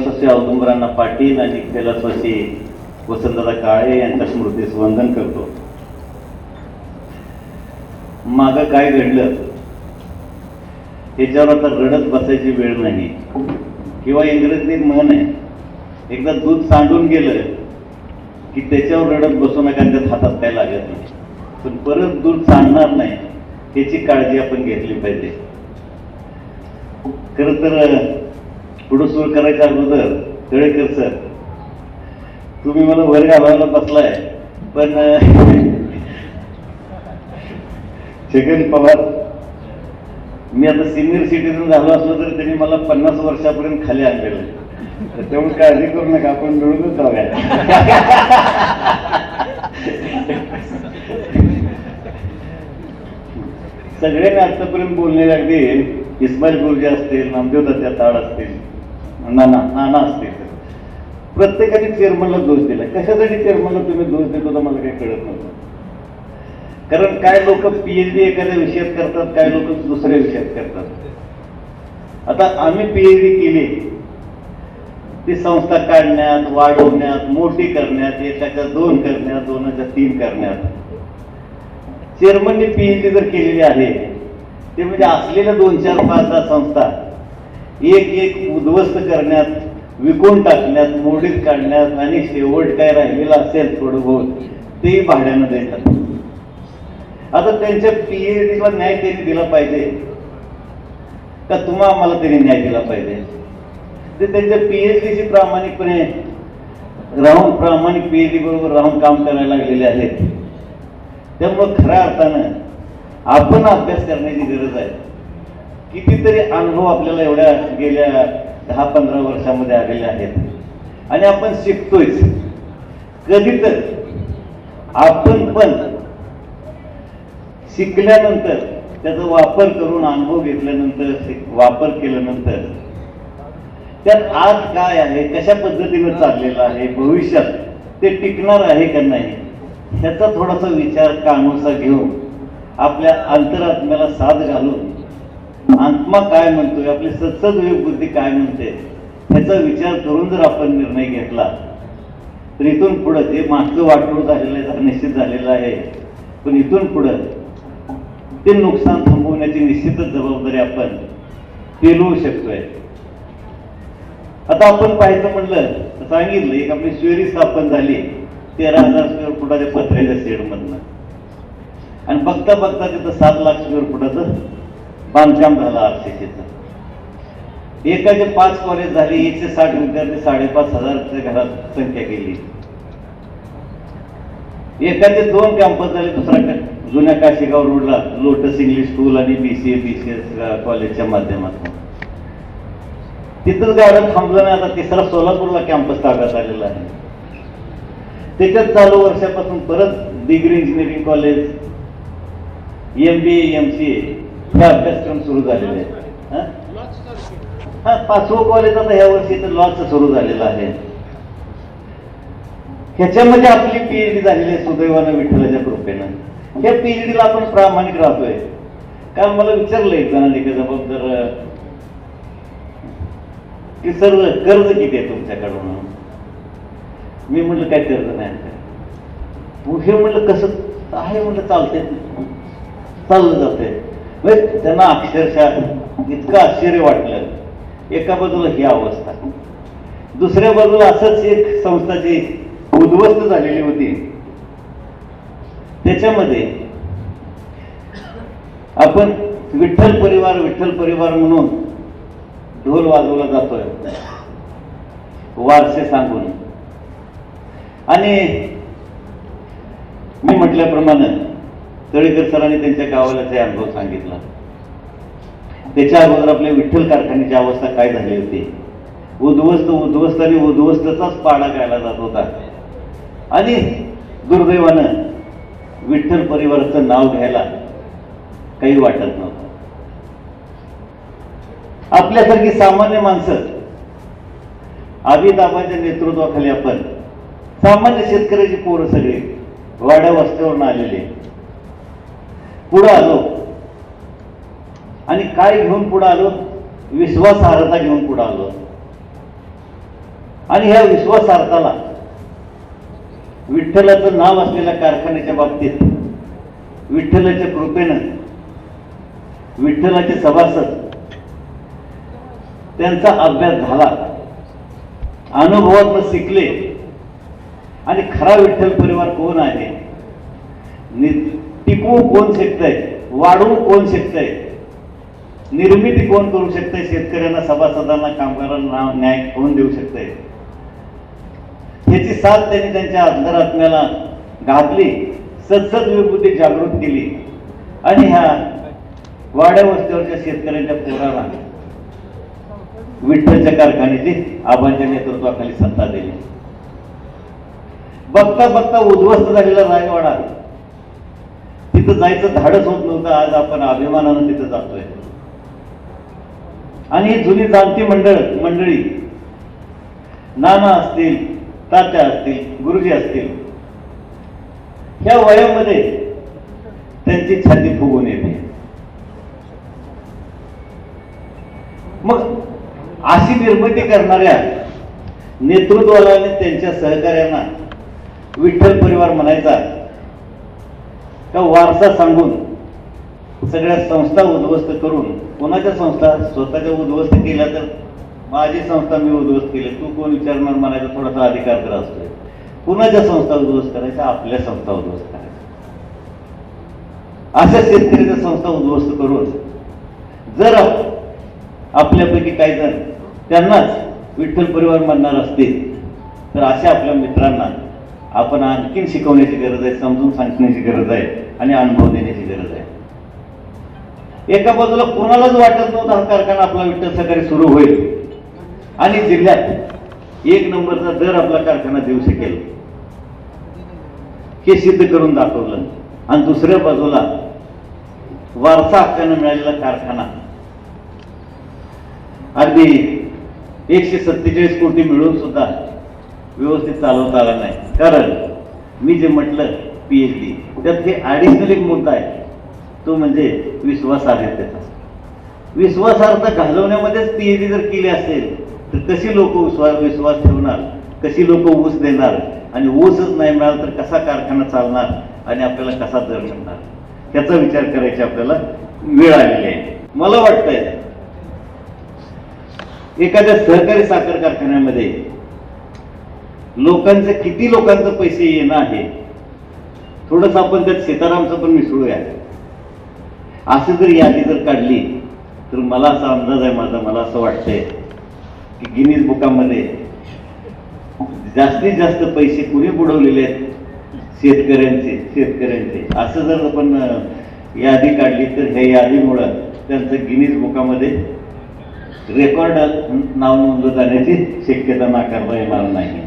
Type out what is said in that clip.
कैलासवासी औदुंबरांना पाटील आणि कैलासवासी वसंतदादा काळे यांच्या स्मृतीस वंदन करतो. माग काय घडलं? त्याच्यावर आता रडत बसायची वेळ नाही. किंवा इंग्रजीत म्हण आहे एकदा दूध सांडून गेलं की त्याच्यावर रडत बसू नका त्यात हातात काय लागत नाही. पण परत दूध सांडणार नाही त्याची काळजी आपण घेतली पाहिजे. खर तर पुढं सुरू करायच्या अगोदर तळेकर सर तुम्ही मला वर घालायला बसलाय पण छगन पवार मी आता सिनियर सिटीजन झालो असलो तरी त्यांनी मला पन्नास वर्षापर्यंत खाली आणलेलं आहे. त्यामुळे काळजी करू नका आपण मिळूनच जाऊया सगळ्यांनी आतापर्यंत बोललेले अगदी इस्माईल गुरुजी असतील नामदेव दत्त्या ताड असतील नाना नाना असते. प्रत्येकाने चेअरमनला दोष दिला. कशासाठी चेअरमनला तुम्ही दोष देतो तर मला काही कळत नव्हतं. कारण काय लोक पीएचडी एखाद्या विषयात करतात काय लोक दुसऱ्या विषयात करतात. आता आम्ही पीएचडी केली. ती संस्था काढण्यात वाढवण्यात मोठी करण्यात एकाच्या दोन करण्यात दोनाच्या तीन करण्यात. चेअरमनने पीएचडी जर केलेली आहे ते म्हणजे असलेल्या दोन चार पाच दहा संस्था एक एक उद्ध्वस्त करण्यात विकून टाकण्यात मोडीत काढण्यात आणि शेवट काय राहिलेलं असेल थोडं बहुत तेही भाड्यानं देतात. आता त्यांच्या पीएचडीला न्याय त्यांनी दिला पाहिजे. का तुम्हा आम्हाला त्यांनी न्याय दिला पाहिजे? ते त्यांच्या पीएचडीशी प्रामाणिकपणे राहून प्रामाणिक पीएचडी बरोबर राहून काम करायला लागलेले आहेत. त्यामुळं खऱ्या अर्थानं आपण अभ्यास करण्याची गरज आहे. कितीतरी अनुभव आपल्याला एवढ्या गेल्या दहा पंधरा वर्षामध्ये आलेले आहेत. आणि आपण शिकतोयच. कधी तर आपण पण शिकल्यानंतर त्याचा वापर करून अनुभव घेतल्यानंतर वापर केल्यानंतर त्यात आज काय आहे कशा पद्धतीनं चाललेलं आहे भविष्यात ते टिकणार आहे का नाही ह्याचा थोडासा विचार कानोसा घेऊन आपल्या अंतरात्म्याला साथ घालून आत्मा काय म्हणतोय आपली सत्सद बुद्धी काय म्हणते ह्याचा विचार करून जर आपण निर्णय घेतला तर इथून पुढं जे मागचं वाटून झालेलं आहे निश्चित झालेलं आहे पण इथून पुढं ते नुकसान थांबवण्याची निश्चितच जबाबदारी आपण पेलवू शकतोय. आता आपण पाहायचं म्हटलं तर सांगितलं एक आपली शिवेरी स्थापन झाली तेरा हजार स्क्वेअर फुटाच्या पत्र्याच्या शेडमधनं. आणि बघता बघता तिथं सात लाख स्क्वेअर फुटाचं बांधकाम झालं आरसीसीचं एकाचे पाच कॉलेज झाले एकशे साठ विद्यार्थी साडेपाच हजारच्या घरात संख्या गेली. एकाचे दोन कॅम्पस झाले दुसरा जुन्या काशीगाव रोडला लोटस इंग्लिश स्कूल आणि B C A B C S कॉलेजच्या माध्यमातून. तिथंच गाड्या थांबलं नाही आता तिसरा सोलापूरला कॅम्पस ताब्यात आलेला आहे. त्याच्यात चालू वर्षापासून परत degree engineering college M B M C A हे अभ्यासक्रम सुरू झालेले आहेत. हा? हा पाचवं कॉलेज आता ह्या वर्षी तर लॉच सुरू झालेलं आहे. ह्याच्यामध्ये आपली पीएचडी झालेली आहे सुदैवानं विठ्ठलाच्या कृपेनं. या पीएचडीला आपण प्रामाणिक राहतोय. कारण मला विचारलं एक जणांनी की जबाबदार अं, की सर कर्ज किती आहे तुमच्याकडून मी म्हटलं काय कर्ज नाही हे म्हटलं कसं आहे म्हटलं चालते चाललं जाते म्हणजे त्यांना अक्षरशः इतकं आश्चर्य वाटलं. एका बाजूला ही अवस्था. दुसऱ्या बाजूला असंच एक संस्थाची उद्ध्वस्त झालेली होती. त्याच्यामध्ये आपण विठ्ठल परिवार विठ्ठल परिवार म्हणून ढोल वाजवला जातोय. वारसे सांगून. आणि मी म्हटल्याप्रमाणे तळेकर सरांनी त्यांच्या गावाला ते अनुभव सांगितला. त्याच्या अगोदर आपल्या विठ्ठल कारखान्याची अवस्था काय झाली होती? उद्ध्वस्त उद्ध्वस्त आणि उद्ध्वस्तचाच पाडा गायला जात होता. आणि दुर्दैवानं विठ्ठल परिवाराचं नाव घ्यायला काही वाटत नव्हतं. आपल्यासारखी सामान्य माणसं अभिदाबाच्या नेतृत्वाखाली आपण सामान्य शेतकऱ्याची पोरं सगळी वाड्या वस्त्यावरून आलेले. पुढं आलो. आणि काय घेऊन पुढं आलो? विश्वासार्हता घेऊन पुढं आलो. आणि ह्या विश्वासार्थाला विठ्ठलाचं नाव असलेल्या कारखान्याच्या बाबतीत विठ्ठलाच्या कृपेनं विठ्ठलाचे सभासद त्यांचा अभ्यास झाला. अनुभवातून शिकले. आणि खरा विठ्ठल परिवार कोण आहे? टिकवू कोण शिकतंय? वाढवू कोण शिकतंय? निर्मिती कोण करू शकतंय? शेतकऱ्यांना सभासदांना कामगारांना न्याय कोण देऊ शकतंय? ह्याची साथ त्यांनी त्यांच्या अंतरात्म्याला घातली सतसद विभूती जागृत केली. आणि ह्या वाड्या वस्त्यावरच्या शेतकऱ्यांच्या पोराला विठ्ठलच्या कारखान्याची आबांच्या नेतृत्वाखाली सत्ता दिली. बघता बघता उद्ध्वस्त झालेला रायवाडा तिथं जायचं धाडस होत नव्हतं. आज आपण अभिमानानं तिथं जातोय. आणि ही जुनी जाणती मंडळ मंडळी नाना असतील तात्या असतील गुरुजी असतील ह्या वयामध्ये त्यांची छाती फुगून येते. मग अशी निर्मिती करणाऱ्या नेतृत्वाला आणि त्यांच्या सहकार्यांना विठ्ठल परिवार म्हणायचा तो वारसा सांगून सगळ्या संस्था उद्ध्वस्त करून कोणाच्या संस्था? स्वतःच्या उद्ध्वस्त केल्या तर माझी संस्था मी उद्ध्वस्त केली. तू कोण विचारणार? म्हणायचा थोडासा अधिकार तर असतोय. कुणाच्या संस्था उद्ध्वस्त करायच्या? आपल्या संस्था उद्ध्वस्त करायच्या. अशा शेतकऱ्याच्या संस्था उद्ध्वस्त करून जर आपल्यापैकी काही जण त्यांनाच विठ्ठल परिवार म्हणणार असतील तर अशा आपल्या मित्रांना आपण आणखीन शिकवण्याची गरज आहे समजून सांगण्याची गरज आहे आणि अनुभव देण्याची गरज आहे. एका बाजूला कोणालाच वाटत नव्हतं हा कारखाना आपला विठ्ठल सहकारी सुरू होईल. आणि जिल्ह्यात एक नंबरचा दर आपला कारखाना देऊ शकेल हे सिद्ध करून दाखवलं. आणि दुसऱ्या बाजूला वारसा हक्कानं मिळालेला कारखाना. अगदी एकशे सत्तेचाळीस कोटी मिळून सुद्धा व्यवस्थित चालवता आला नाही. कारण मी जे म्हटलं पीएचडी त्यात हे ॲडिशनल एक मुद्दा आहे. तो म्हणजे विश्वासार्हतेचा. विश्वासार्हता घालवण्यामध्येच पीएचडी जर केली असेल तर कशी लोक विश्वास विश्वास ठेवणार? कशी लोक ऊस देणार? आणि ऊसच नाही मिळाला तर कसा कारखाना चालणार? आणि आपल्याला कसा दर मिळणार? त्याचा विचार करायची आपल्याला वेळ आलेली आहे. मला वाटतंय एखाद्या सहकारी साखर कारखान्यामध्ये लोकांचं किती लोकांचं पैसे येणं आहे? थोडंसं आपण त्यात सीतारामचं पण मिसळूया. असं जर यादी जर काढली तर मला असा अंदाज आहे माझा मला असं वाटतंय की गिनीज बुकामध्ये जास्तीत जास्त पैसे कुणी बुडवलेले आहेत? शेतकऱ्यांचे शेतकऱ्यांचे. असं जर आपण यादी काढली तर ह्या यादीमुळं त्यांचं गिनीज बुकामध्ये रेकॉर्ड नाव नोंदलं जाण्याची शक्यता नाकारता येणार नाही.